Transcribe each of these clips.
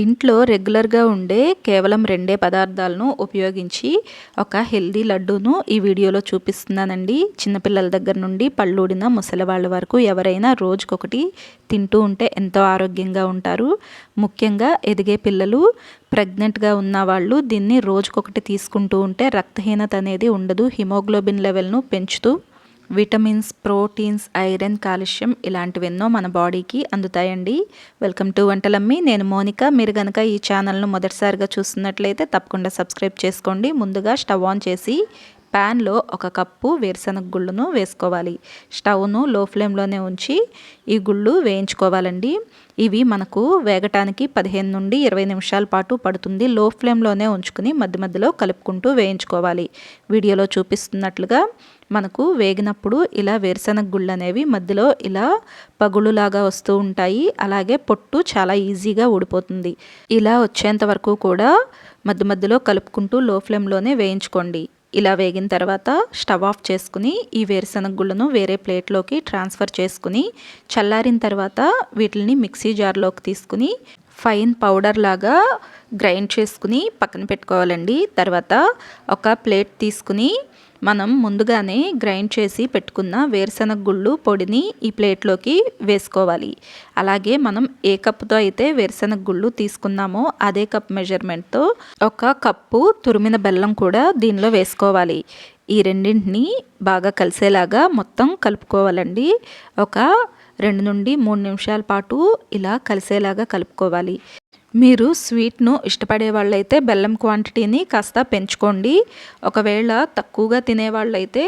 ఇంట్లో రెగ్యులర్గా ఉండే కేవలం రెండే పదార్థాలను ఉపయోగించి ఒక హెల్దీ లడ్డూను ఈ వీడియోలో చూపిస్తున్నానండి. చిన్నపిల్లల దగ్గర నుండి పళ్ళూడిన ముసలి వాళ్ళ వరకు ఎవరైనా రోజుకొకటి తింటూ ఉంటే ఎంతో ఆరోగ్యంగా ఉంటారు. ముఖ్యంగా ఎదిగే పిల్లలు ప్రెగ్నెంట్గా ఉన్న వాళ్ళు దీన్ని రోజుకొకటి తీసుకుంటూ ఉంటే రక్తహీనత అనేది ఉండదు. హిమోగ్లోబిన్ లెవెల్ను పెంచుతూ విటమిన్స్ ప్రోటీన్స్ ఐరన్ కాల్షియం ఇలాంటివెన్నో మన బాడీకి అందుతాయండి. Welcome to Vantalammi. నేను మోనిక. మీరు కనుక ఈ ఛానల్ను మొదటిసారిగా చూస్తున్నట్లయితే తప్పకుండా సబ్స్క్రైబ్ చేసుకోండి. ముందుగా స్టవ్ ఆన్ చేసి ప్యాన్లో ఒక కప్పు వేరుశనగ గుళ్ళను వేసుకోవాలి. స్టవ్ను లో ఫ్లేమ్లోనే ఉంచి ఈ గుళ్ళు వేయించుకోవాలండి. ఇవి మనకు వేగటానికి పదిహేను నుండి ఇరవై నిమిషాల పాటు పడుతుంది. లో ఫ్లేమ్లోనే ఉంచుకుని మధ్య మధ్యలో కలుపుకుంటూ వేయించుకోవాలి. వీడియోలో చూపిస్తున్నట్లుగా మనకు వేగినప్పుడు ఇలా వేరుశనగ గుళ్ళు అనేవి మధ్యలో ఇలా పగులులాగా వస్తూ ఉంటాయి. అలాగే పొట్టు చాలా ఈజీగా ఊడిపోతుంది. ఇలా వచ్చేంత వరకు కూడా మధ్య మధ్యలో కలుపుకుంటూ లో ఫ్లేమ్లోనే వేయించుకోండి. ఇలా వేగిన తర్వాత స్టవ్ ఆఫ్ చేసుకుని ఈ వేరుశనగ గుళ్ళను వేరే ప్లేట్లోకి ట్రాన్స్ఫర్ చేసుకుని చల్లారిన తర్వాత వీటిని మిక్సీ జార్లోకి తీసుకుని ఫైన్ పౌడర్ లాగా గ్రైండ్ చేసుకుని పక్కన పెట్టుకోవాలండి. తర్వాత ఒక ప్లేట్ తీసుకుని మనం ముందుగానే గ్రైండ్ చేసి పెట్టుకున్న వేరుశనగ గుళ్ళు పొడిని ఈ ప్లేట్లోకి వేసుకోవాలి. అలాగే మనం ఏ కప్పుతో అయితే వేరుశనగ గుళ్ళు తీసుకున్నామో అదే కప్ మెజర్మెంట్తో ఒక కప్పు తురిమిన బెల్లం కూడా దీనిలో వేసుకోవాలి. ఈ రెండింటిని బాగా కలిసేలాగా మొత్తం కలుపుకోవాలండి. ఒక రెండు నుండి మూడు నిమిషాల పాటు ఇలా కలిసేలాగా కలుపుకోవాలి. మీరు స్వీట్ను ఇష్టపడే వాళ్ళైతే బెల్లం క్వాంటిటీని కాస్త పెంచుకోండి. ఒకవేళ తక్కువగా తినేవాళ్ళైతే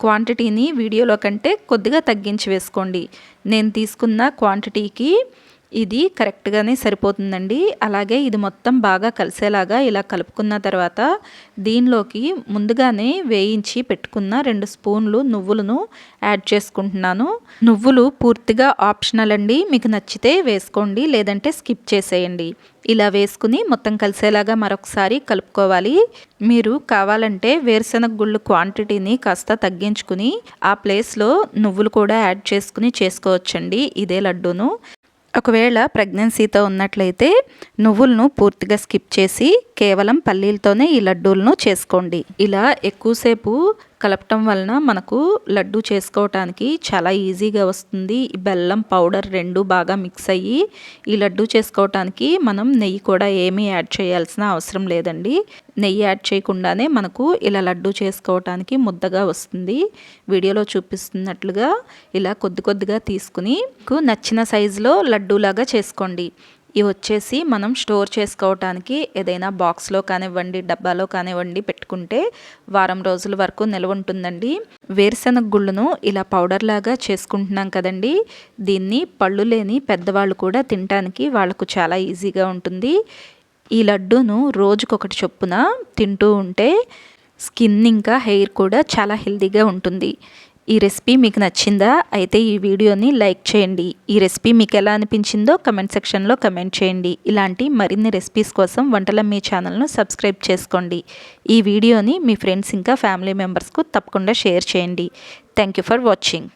క్వాంటిటీని వీడియోలో కంటే కొద్దిగా తగ్గించి వేసుకోండి. నేను తీసుకున్న క్వాంటిటీకి ఇది కరెక్ట్గానే సరిపోతుందండి. అలాగే ఇది మొత్తం బాగా కలిసేలాగా ఇలా కలుపుకున్న తర్వాత దీనిలోకి ముందుగానే వేయించి పెట్టుకున్న రెండు స్పూన్లు నువ్వులను యాడ్ చేసుకుంటున్నాను. నువ్వులు పూర్తిగా ఆప్షనల్ అండి. మీకు నచ్చితే వేసుకోండి లేదంటే స్కిప్ చేసేయండి. ఇలా వేసుకుని మొత్తం కలిసేలాగా మరొకసారి కలుపుకోవాలి. మీరు కావాలంటే వేరుశనగ గుళ్ళు క్వాంటిటీని కాస్త తగ్గించుకుని ఆ ప్లేస్లో నువ్వులు కూడా యాడ్ చేసుకుని చేసుకోవచ్చండి. ఇదే లడ్డూను. ఒకవేళ ప్రెగ్నెన్సీతో ఉన్నట్లయితే నువ్వులను పూర్తిగా స్కిప్ చేసి కేవలం పల్లీలతోనే ఈ లడ్డూలను చేసుకోండి. ఇలా ఎక్కువసేపు కలపటం వలన మనకు లడ్డు చేసుకోవటానికి చాలా ఈజీగా వస్తుంది. బెల్లం పౌడర్ రెండు బాగా మిక్స్ అయ్యి ఈ లడ్డు చేసుకోవటానికి మనం నెయ్యి కూడా ఏమీ యాడ్ చేయాల్సిన అవసరం లేదండి. నెయ్యి యాడ్ చేయకుండానే మనకు ఇలా లడ్డు చేసుకోవటానికి ముద్దగా వస్తుంది. వీడియోలో చూపిస్తున్నట్లుగా ఇలా కొద్ది కొద్దిగా తీసుకుని నచ్చిన సైజులో లడ్డూలాగా చేసుకోండి. ఇవి వచ్చేసి మనం స్టోర్ చేసుకోవటానికి ఏదైనా బాక్స్లో కానివ్వండి డబ్బాలో కానివ్వండి పెట్టుకుంటే వారం రోజుల వరకు నిల్వ ఉంటుందండి. వేరుశనగ గుళ్ళను ఇలా పౌడర్ లాగా చేసుకుంటున్నాం కదండి. దీన్ని పళ్ళు లేని పెద్దవాళ్ళు కూడా తినటానికి వాళ్ళకు చాలా ఈజీగా ఉంటుంది. ఈ లడ్డూను రోజుకొకటి చొప్పున తింటూ ఉంటే స్కిన్ ఇంకా హెయిర్ కూడా చాలా హెల్దీగా ఉంటుంది. ఈ రెసిపీ మీకు నచ్చిందా? అయితే ఈ వీడియోని లైక్ చేయండి. ఈ రెసిపీ మీకు ఎలా అనిపించిందో కమెంట్ సెక్షన్లో కమెంట్ చేయండి. ఇలాంటి మరిన్ని రెసిపీస్ కోసం వంటల మీ ఛానల్ను సబ్స్క్రైబ్ చేసుకోండి. ఈ వీడియోని మీ ఫ్రెండ్స్ ఇంకా ఫ్యామిలీ మెంబర్స్కు తప్పకుండా షేర్ చేయండి. Thank you for watching.